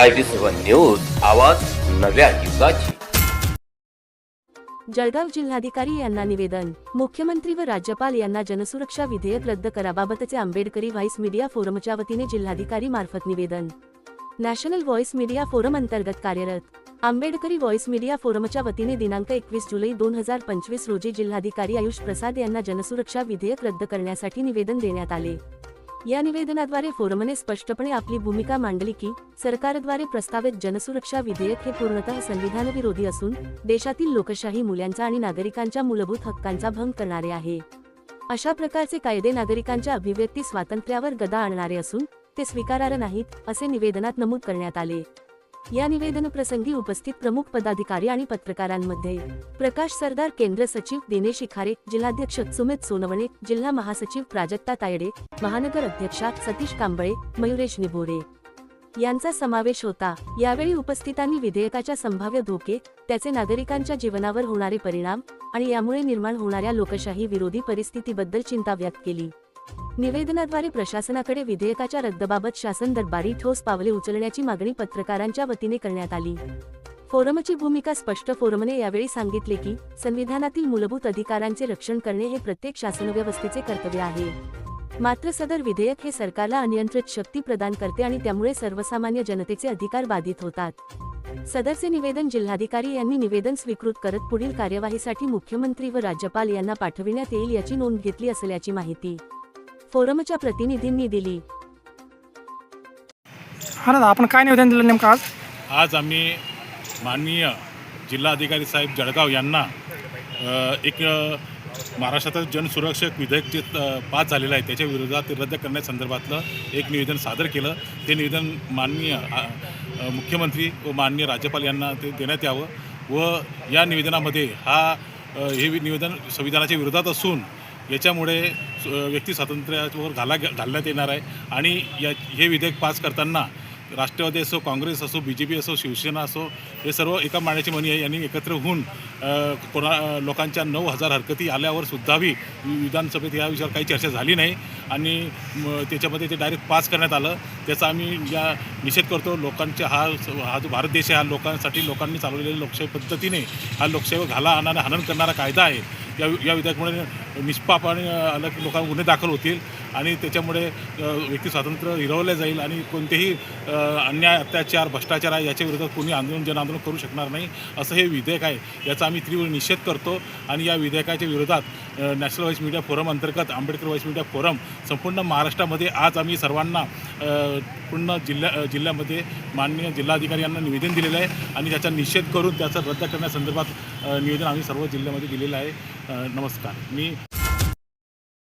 I T seven news आवाज नव्या युगाची. जळगाव जिल्हाधिकारी यांना निवेदन. मुख्यमंत्री व राज्यपाल यांना जनसुरक्षा विधेयक रद्द कराबाबतचे आंबेडकरी व्हाईस मीडिया फोरमच्या वतीने जिल्हाधिकारी मार्फत निवेदन. नॅशनल व्हॉइस मीडिया फोरम अंतर्गत कार्यरत. आंबेडकरी व्हॉइस मीडिया फोरमच्या वतीने दिनांक एकवीस जुलै दोन हजार पंचवीस रोजी जिल्हाधिकारी आयुष प्रसाद यांना जनसुरक्षा विधेयक रद्द करण्यासाठी निवेदन देण्यात आले. या निवेदनाद्वारे फोरमने स्पष्टपणे आपली भूमिका मांडली की सरकारद्वारे प्रस्तावित जनसुरक्षा विधेयक हे पूर्णतः संविधानविरोधी असून देशातील लोकशाही मूल्यांचा आणि नागरिकांच्या मूलभूत हक्कांचा भंग करणारे आहे. अशा प्रकारचे कायदे नागरिकांच्या अभिव्यक्ती स्वातंत्र्यावर गदा आणणारे असून ते स्वीकारार्ह नाहीत असे निवेदनात नमूद करण्यात आले. या निवेदन प्रसंगी उपस्थित प्रमुख पदाधिकारी आणि पत्रकारांमध्ये प्रकाश सरदार केंद्र सचिव दिनेश इखारे जिल्हाध्यक्ष सुमित सोनवणे जिल्हा महासचिव प्राजक्ता तायडे महानगर अध्यक्षा सतीश कांबळे मयुरेश निबोरे यांचा समावेश होता. यावेळी उपस्थितांनी विधेयकाच्या संभाव्य धोके त्याचे नागरिकांच्या जीवनावर होणारे परिणाम आणि यामुळे निर्माण होणाऱ्या लोकशाही विरोधी परिस्थितीबद्दल चिंता व्यक्त केली. निवेदनाद्वारे प्रशासनाकडे विधेयकाच्या रद्दबाबत शासन दरबारी ठोस पावले उचलण्याची मागणी पत्रकारांच्या वतीने करण्यात आली. फोरमची भूमिका स्पष्ट फोरमने यावेळी सांगितले की संविधानातील मूलभूत अधिकारांचे रक्षण करणे हे प्रत्येक शासनव्यवस्थेचे कर्तव्य आहे. मात्र सदर विधेयक हे सरकारला अनियंत्रित शक्ती प्रदान करते आणि त्यामुळे सर्वसामान्य जनतेचे अधिकार बाधित होतात. सदरचे निवेदन जिल्हाधिकारी यांनी निवेदन स्वीकृत करत पुढील कार्यवाहीसाठी मुख्यमंत्री व राज्यपाल यांना पाठविण्यात येईल याची नोंद घेतली असल्याची माहिती फोरमच्या प्रतिनिधींनी दिली. हा ना आपण काय निवेदन दिलं नेमकं आज? आज आम्ही माननीय जिल्हाधिकारी साहेब जळगाव यांना अ, एक अ, महाराष्ट्रातील जनसुरक्षक विधेयक जे अ, पास झालेलं आहे त्याच्या विरोधात ते रद्द करण्यासंदर्भातलं एक निवेदन सादर केलं. ते निवेदन माननीय अ, मुख्यमंत्री व माननीय राज्यपाल यांना ते देण्यात यावं व या निवेदनामध्ये हा अ, हे वि- निवेदन संविधानाच्या विरोधात असून याच्यामुळे व्यक्ती स्वातंत्र्यावर घाला घालण्यात येणार आहे. आणि या हे विधेयक पास करताना राष्ट्रवादी असो काँग्रेस असो बी जे पी असो शिवसेना असो हे सर्व एका माण्याची मनी आहे. यांनी एकत्र होऊन कोणा लोकांच्या नऊ हजार हरकती आल्यावर सुद्धाही विधानसभेत या विषयावर काही चर्चा झाली नाही. आणि त्याच्यामध्ये ते डायरेक्ट पास करण्यात आलं. त्याचा आम्ही या निषेध करतो. लोकांच्या हा हा जो भारत देश आहे हा लोकांसाठी लोकांनी चालवलेल्या लोकशाही पद्धतीने हा लोकशाहीवर घाला आणणारा हनन करणारा कायदा आहे. या या विधेयकामुळे निष्पाप आणि अलग लोकांवर गुन्हे दाखल होतील आणि त्याच्यामुळे व्यक्ती स्वातंत्र्य हिरवलं जाईल आणि कोणतेही अन्याय अत्याचार भ्रष्टाचार आहे याच्या विरोधात कोणी आंदोलन जनआंदोलन करू शकणार नाही असं हे विधेयक आहे. याचा आम्ही तीव्र निषेध करतो आणि या विधेयकाच्या विरोधात नॅशनल वाईस मीडिया फोरम अंतर्गत आंबेडकर वाईस मीडिया फोरम संपूर्ण महाराष्ट्रामध्ये आज आम्ही सर्वांना पूर्ण जिल्ह्या जिल्ह्यामध्ये माननीय जिल्हाधिकारी यांना निवेदन दिलेलं आहे आणि त्याचा निषेध करून त्याचा रद्द करण्यासंदर्भात निवेदन आम्ही सर्व जिल्ह्यामध्ये दिलेलं आहे. नमस्कार. मी